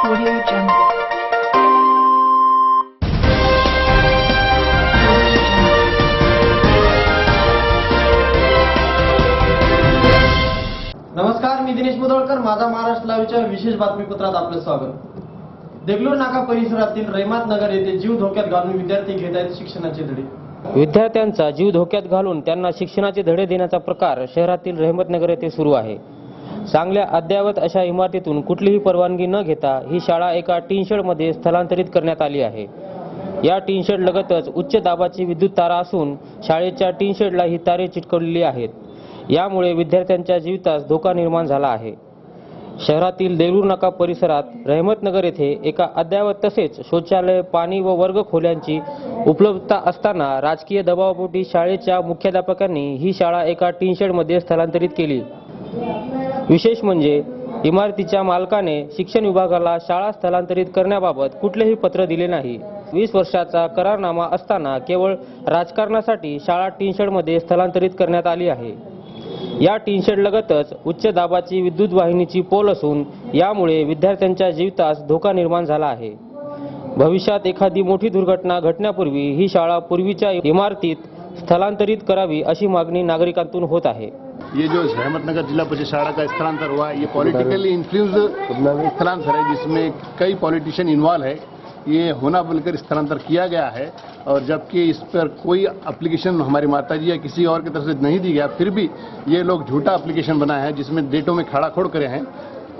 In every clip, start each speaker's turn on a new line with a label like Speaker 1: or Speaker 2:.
Speaker 1: Audio Jungle.
Speaker 2: नमस्कार मी दिनेश मुदळकर माझा महाराष्ट्र लाईव्हच्या विशेष बातमीपत्रात आपलं स्वागत. देगलूर नाका परिसरातील रैमात नगर येथे जीव धोक्यात घालून विद्यार्थी घेत आहेत शिक्षणाचे धडे.
Speaker 3: विद्यार्थ्यांचा जीव धोक्यात घालून त्यांना शिक्षणाचे धडे देण्याचा प्रकार शहरातील रहमतनगर येथे सुरू आहे. चांगल्या अद्ययावत अशा इमारतीतून कुठलीही परवानगी न घेता ही शाळा एका टीनशेडमध्ये स्थलांतरित करण्यात आली आहे. या टीन शेड लगतच उच्च दाबाची विद्युत तारा असून शाळेच्या टीन शेडला ही तारे चिटकवलेली आहेत. यामुळे विद्यार्थ्यांच्या जीवितास धोका निर्माण झाला आहे. शहरातील देऊर नाका परिसरात रहमतनगर येथे एका अद्ययावत तसेच शौचालय पाणी व वर्ग खोल्यांची उपलब्धता असताना राजकीय दबावापोटी शाळेच्या मुख्याध्यापकांनी ही शाळा एका टीनशेडमध्ये स्थलांतरित केली. विशेष म्हणजे इमारतीच्या मालकाने शिक्षण विभागाला शाळा स्थलांतरित करण्याबाबत कुठलेही पत्र दिले नाही. वीस वर्षाचा करारनामा असताना केवळ राजकारणासाठी शाळा टीन शेडमध्ये स्थलांतरित करण्यात आली आहे. या टीन लगतच उच्च दाबाची विद्युत वाहिनीची पोल असून यामुळे विद्यार्थ्यांच्या जीवितास धोका निर्माण झाला आहे. भविष्यात एखादी मोठी दुर्घटना घटण्यापूर्वी ही शाळा पूर्वीच्या इमारतीत स्थलांतरित करावी अशी मागणी नागरिकांतून होत आहे.
Speaker 4: ये जो अहमदनगर जिला परिषद शाला का स्थलांतर हुआ है ये पॉलिटिकली इन्फ्लुएंस स्थलांतर है, जिसमें कई पॉलिटिशियन इन्वॉल्व है। ये होना बोलकर स्थलांतर किया गया है, और जबकि इस पर कोई एप्लीकेशन हमारी माता जी या किसी और की तरफ़ से नहीं दी गया, फिर भी ये लोग झूठा एप्लीकेशन बनाए हैं, जिसमें डेटों में खड़ा खोड़ करे हैं।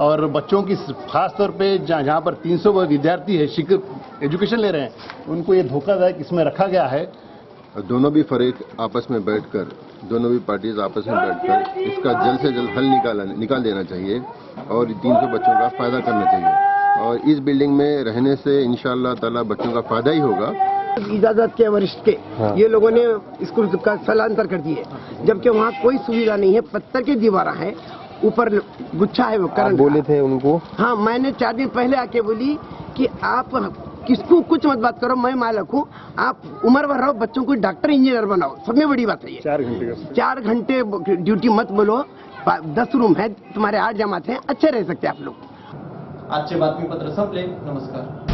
Speaker 4: और बच्चों की खास तौर पे जहाँ जहाँ पर 300 विद्यार्थी है शिक एजुकेशन ले रहे हैं, उनको ये धोखादायक इसमें रखा गया है।
Speaker 5: दोनों भी फरीक आपस में बैठकर दोनों भी पार्टीज़ आपस में बैठकर इसका जल्द से जल्द हल निकाला निकाल देना चाहिए और तीन सौ बच्चों का फ़ायदा करना चाहिए। और इस बिल्डिंग में रहने से इन ताला बच्चों का फ़ायदा ही होगा।
Speaker 6: इजाज़त के वरिष्ठ के। हाँ। ये लोगों ने स्कूल का स्थलांतर कर दिए। जबकि वहाँ कोई सुविधा नहीं है पत्थर की दीवारा है ऊपर गुच्छा है वो करंट बोले थे उनको? हाँ मैंने चार दिन पहले आके बोली कि आप किसको कुछ मत बात करो मैं मालक हूँ। आप उम्र भर रहो बच्चों को डॉक्टर इंजीनियर बनाओ। सब में बड़ी बात है ये।
Speaker 4: चार घंटे
Speaker 6: चार घंटे ड्यूटी मत बोलो। दस रूम है तुम्हारे आठ जमात है अच्छे रह सकते आप लोग।
Speaker 2: आजचे सब ले नमस्कार।